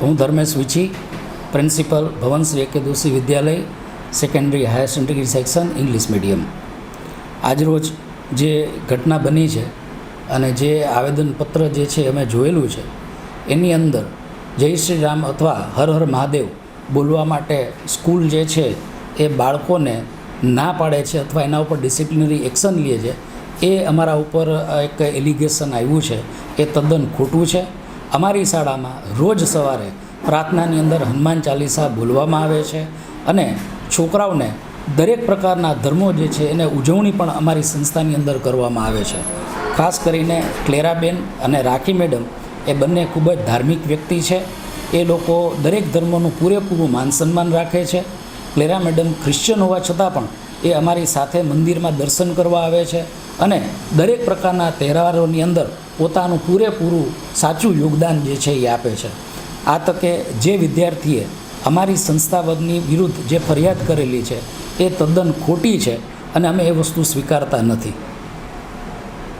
હું ધર્મેશ વિચી, પ્રિન્સિપલ ભવનશ્રી એકેદોશી વિદ્યાલય secondary higher secondary section English medium આજરોજ જે ઘટના બની છે અને જે આવેદનપત્ર જે છે અમે જોયેલું છે, એની અંદર જય શ્રી રામ અથવા હર હર મહાદેવ બોલવા માટે સ્કૂલ જે છે એ બાળકોને ના પાડે છે અથવા એના ઉપર ડિસિપ્લિનરી એક્શન લે છે, એ અમારા ઉપર એક એલિગેશન આવ્યું છે, એ તદ્દન ખોટું છે. અમારી શાળામાં રોજ સવારે પ્રાર્થનાની અંદર હનુમાન ચાલીસા બોલવામાં આવે છે અને છોકરાઓને દરેક પ્રકારના ધર્મો જે છે એને ઉજવણી પણ અમારી સંસ્થાની અંદર કરવામાં આવે છે. ખાસ કરીને ક્લેરાબેન અને રાખી મેડમ એ બંને ખૂબ જ ધાર્મિક વ્યક્તિ છે. એ લોકો દરેક ધર્મોનું પૂરેપૂરું માન સન્માન રાખે છે. ક્લેરા મેડમ ક્રિશ્ચન હોવા છતાં પણ એ અમારી સાથે મંદિરમાં દર્શન કરવા આવે છે અને દરેક પ્રકારના તહેવારોની અંદર પોતાનું પૂરેપૂરું સાચું યોગદાન જે છે એ આપે છે. આ તકે જે વિદ્યાર્થીએ અમારી સંસ્થાવદની વિરુદ્ધ જે ફરિયાદ કરેલી છે, એ તદ્દન ખોટી છે અને અમે એ વસ્તુ સ્વીકારતા નથી.